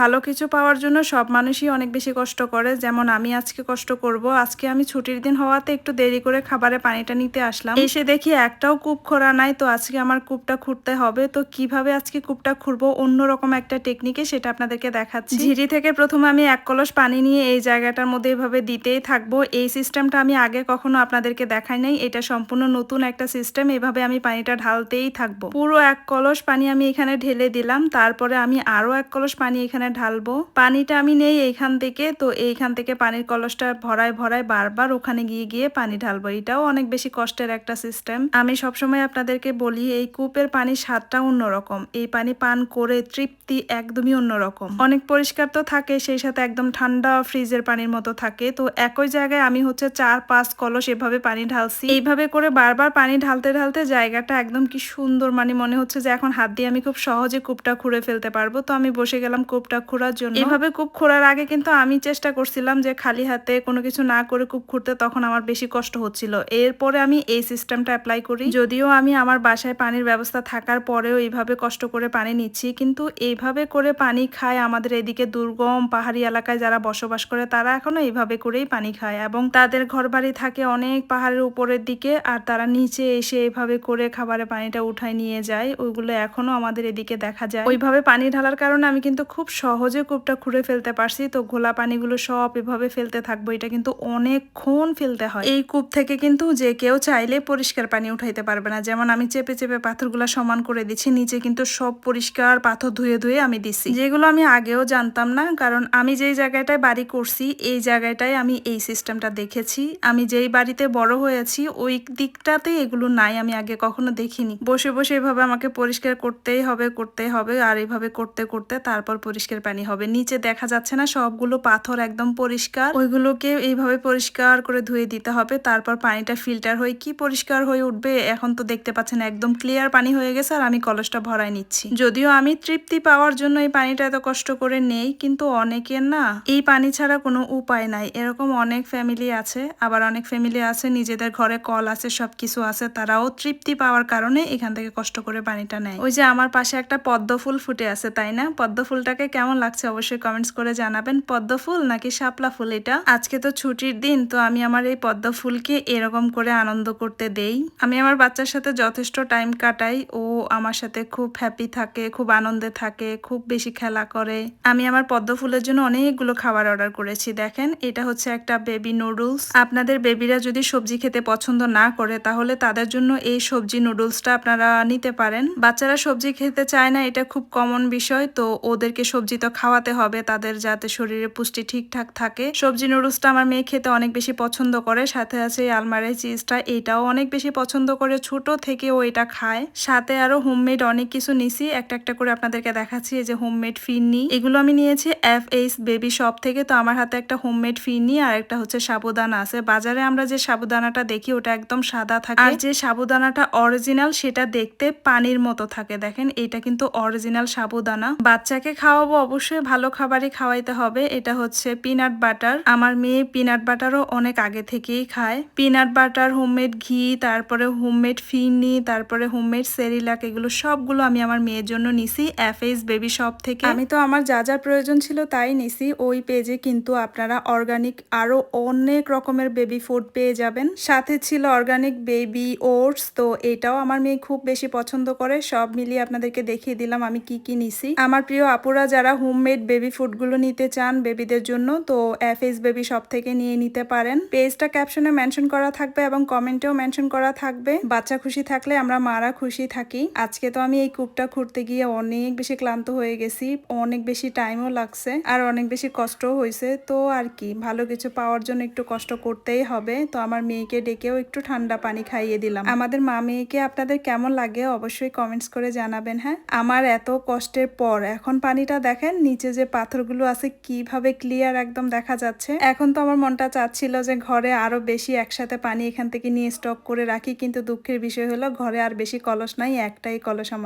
ভালো কিছু পাওয়ার জন্য সব মানুষই অনেক বেশি কষ্ট করে। যেমন আমি আজকে কষ্ট করব, আজকে আমি ছুটির দিন হওয়াতে একটু দেরি করে খাবারে পানিটা নিতে আসলাম। এসে দেখি একটাও কূপ খোঁড়া নাই, তো আজকে আমার কূপটা খুঁড়তে হবে। তো কীভাবে আজকে কূপটা খুঁড়বো? অন্যরকম একটা টেকনিকে সেটা আপনাদেরকে দেখাচ্ছি। ঝিরি থেকে প্রথমে আমি এক কলস পানি নিয়ে এই জায়গাটার মধ্যে এভাবে দিতেই থাকব। এই সিস্টেমটা আমি আগে কখনো আপনাদেরকে দেখাই নাই। এটা সম্পূর্ণ নতুন একটা সিস্টেম। এভাবে আমি পানিটা ঢালতেই থাকব। পুরো এক কলস পানি আমি এখানে ঢেলে দিলাম। তারপরে আমি আরও এক কলস পানি এখানে ঢালবো। পানিটা আমি নেই এইখান থেকে, তো এইখান থেকে পানির কলসটা ভরায় ভরায় বারবার ওখানে গিয়ে গিয়ে পানি ঢালবো। এটাও অনেক বেশি কষ্টের একটা সিস্টেম আমি সবসময় আপনাদেরকে বলি, এই কূপের পানির স্বাদটা অন্যরকম। এই পানি পান করে তৃপ্তি একদমই অন্যরকম। অনেক পরিষ্কার তো থাকে, সেই সাথে একদম ঠান্ডা ফ্রিজের পানির মতো থাকে। তো একই জায়গায় আমি হচ্ছে চার পাঁচ কলস এভাবে পানি ঢালছি। এইভাবে করে বারবার পানি ঢালতে ঢালতে জায়গাটা একদম কি সুন্দর মানে মনে হচ্ছে যে এখন হাত দিয়ে আমি খুব সহজে কূপটা খুঁড়ে ফেলতে পারব। তো আমি বসে গেলাম কূপটা খোঁড়ার জন্য। এভাবে কূপ খোঁড়ার আগে কিন্তু আমি চেষ্টা করছিলাম যে খালি হাতে কোনো কিছু না করে কূপ খুঁড়তে, তখন আমার বেশি কষ্ট হচ্ছিল। এরপরে আমি এই সিস্টেমটা অ্যাপ্লাই করি। যদিও আমি আমার বাসায় পানির ব্যবস্থা থাকার পরেও এইভাবে কষ্ট করে পানি নিচ্ছি, কিন্তু এইভাবে করে পানি খায় আমাদের এদিকে দুর্গম পাহাড়ি এলাকায় যারা বসবাস করে, তারা এখনও এইভাবে করেই পানি খায় এবং তাদের ঘর বাড়ি থাকে অনেক পাহাড়ের উপরের দিকে, আর তারা নিচে এসে এইভাবে করে খাবারের পানিটা উঠায় নিয়ে যায়। ওইগুলো এখনও আমাদের এদিকে দেখা যায়। ওইভাবে পানি ঢালার কারণে আমি কিন্তু খুব সহজে কূপটা খুঁড়ে ফেলতে পারছি, তো ঘোলা পানিগুলো সব এভাবে ফেলতে থাকব। এটা কিন্তু অনেকক্ষণ ফেলতে হয়। এই কূপ থেকে কিন্তু যে কেউ চাইলে পরিষ্কার পানি উঠাইতে পারবে না। যেমন আমি চেপে চেপে পাথরগুলো সমান করে দিচ্ছি নিচে কিন্তু সব পরিষ্কার পাথর ধুয়ে ধুয়ে আমি দিচ্ছি যেগুলো আমি আগেও জানতাম না, কারণ আমি যেই জায়গাটায় বাড়ি করছি, এই জায়গাটায় আমি এই সিস্টেমটা দেখেছি। আমি যেই বাড়িতে বড় হয়েছি, ওই দিকটাতে এগুলো নাই, আমি আগে কখনো দেখিনি। বসে বসে এভাবে আমাকে পরিষ্কার করতেই হবে করতেই হবে, আর এভাবে করতে করতে তারপর পরিষ্কার পানি হবে। নিচে দেখা যাচ্ছে না, সবগুলো পাথর একদম পরিষ্কার। ওইগুলোকে এইভাবে পরিষ্কার করে ধুয়ে দিতে হবে। তারপর পানিটা ফিল্টার হয়ে কি পরিষ্কার হয়ে উঠবে এখন তো দেখতে পাচ্ছেন, একদম ক্লিয়ার পানি হয়ে গেছে আর আমি কলসটা ভরাই নিচ্ছি। যদিও আমি তৃপ্তি পাওয়ার জন্য এই পানিটা এত কষ্ট করে নেই, কিন্তু অনেকের না এই পানি ছাড়া কোনো উপায় নাই। এরকম অনেক ফ্যামিলি আছে, আবার অনেক ফ্যামিলি আছে, নিজেদের ঘরে কল আছে, সবকিছু আছে, তারাও তৃপ্তি পাওয়ার কারণে এখান থেকে কষ্ট করে পানিটা নেয়। ওই যে আমার পাশে একটা পদ্ম ফুল ফুটে আছে, তাই না? পদ্ম ফুলটাকে কেমন লাগছে অবশ্যই কমেন্টস করে জানাবেন। পদ্ম ফুল নাকি শাপলা ফুল এটা? আজকে তো ছুটির দিন, তো আমি আমার এই পদ্ম ফুলকে এরকম করে আনন্দ করতে দেই। আমি আমার বাচ্চার সাথে যথেষ্ট টাইম কাটাই, ও আমার সাথে খুব হ্যাপি থাকে, খুব আনন্দে থাকে, খুব বেশি খেলা করে। আমি আমার পদ্ম ফুলের জন্য অনেকগুলো খাবার অর্ডার করেছি, দেখেন। এটা হচ্ছে একটা বেবি নুডলস আপনাদের বেবিরা যদি সবজি খেতে পছন্দ না করে, তাহলে তাদের জন্য এই সবজি নুডলসটা আপনারা নিতে পারেন। বাচ্চারা সবজি খেতে চায় না, এটা খুব কমন বিষয়, তো ওদেরকে সবজি তো খাওয়াতে হবে, তাদের যাতে শরীরে পুষ্টি ঠিকঠাক থাকে। সবজি নুডলসটা আমার মেয়ে খেতে অনেক বেশি পছন্দ করে, সাথে আছে আলমারি চিজটা, এটাও অনেক বেশি পছন্দ করে, ছোট থেকে ও এটা খায়। সাথে আরও হোমমেড অনেক কিছু নিছি, একটা একটা করে আপনাদেরকে দেখাচ্ছি, এই যে হোমমেড ফিরনি। এগুলো আমি নিয়েছি এফ এইচ বেবি শপ থেকে, তো আমার হাতে একটা হোমমেড ফিরনি আর একটা হচ্ছে সাবুদানা আছে। বাজারে আমরা যে সাবুদানাটা দেখি, ওটা একদম সাদা থাকে। আর যে সাবুদানাটা অরিজিনাল সেটা দেখতে পানির মতো থাকে। দেখেন, এটা কিন্তু অরিজিনাল সাবুদানা। বাচ্চাকে খাওয়াবো অবশ্যই ভালো খাবারই খাওয়াইতে হবে। এটা হচ্ছে পিনাট বাটার আমার মেয়ে পিনাট বাটারও অনেক আগে থেকেই খায়। পিনাট বাটার হোমমেড ঘি, তারপরে হোমমেড ফিরনি, তারপরে হোমমেড সেরিলাক, এগুলো সবগুলো আমি আমার মেয়ের জন্য নিছি এফএস বেবি শপ থেকে। আমি তো আমার যা যা প্রয়োজন ছিল তাই নিছি। ওই পেজে কিন্তু আপনারা অর্গানিক আরও অনেক রকমের বেবি ফুড পেয়ে যাবেন। সাথে ছিল অর্গানিক বেবি ওটস তো এটাও আমার মেয়ে খুব বেশি পছন্দ করে। সব মিলিয়ে আপনাদেরকে দেখিয়ে দিলাম আমি কি কি নিছি। আমার প্রিয় আপুরা যারা হোমমেড বেবি ফুডগুলো নিতে চান বেবিদের জন্য, তো এফএস বেবি শপ থেকে নিয়ে নিতে পারেন। পেজটা ক্যাপশনে মেনশন করা থাকবে এবং কমেন্টেও মেনশন করা থাকবে। বাচ্চা খুশি থাকলে আমরা মারা খুশি থাকি। আজকে তো আমি এই কূপটা খুঁড়তে গিয়ে অনেক বেশি ক্লান্ত হয়ে গেছি, অনেক বেশি টাইমও লাগছে, আর অনেক বেশি কষ্টও হয়েছে। তো আর কি, ভালো কিছু পাওয়ার জন্য একটু কষ্ট করতেই হবে। তো আমার মেয়েকে ডেকেও একটু ঠান্ডা পানি খাইয়ে দিলাম। আমাদের মা মেয়েকে আপনাদের কেমন লাগে অবশ্যই কমেন্টস করে জানাবেন হ্যাঁ? আমার এত কষ্টের পর, এখন পানিটা দেখেন, নিচে যে পাথরগুলো আছে কীভাবে ক্লিয়ার একদম দেখা যাচ্ছে। এখন তো আমার মনটা চাচ্ছিল যে ঘরে আরও বেশি একসাথে পানি এখান থেকে নিয়ে স্টক করে রাখি, কিন্তু দুঃখের বিষয় হলো ঘরে আর বেশি কলস নাই, একটাই কলস আমার।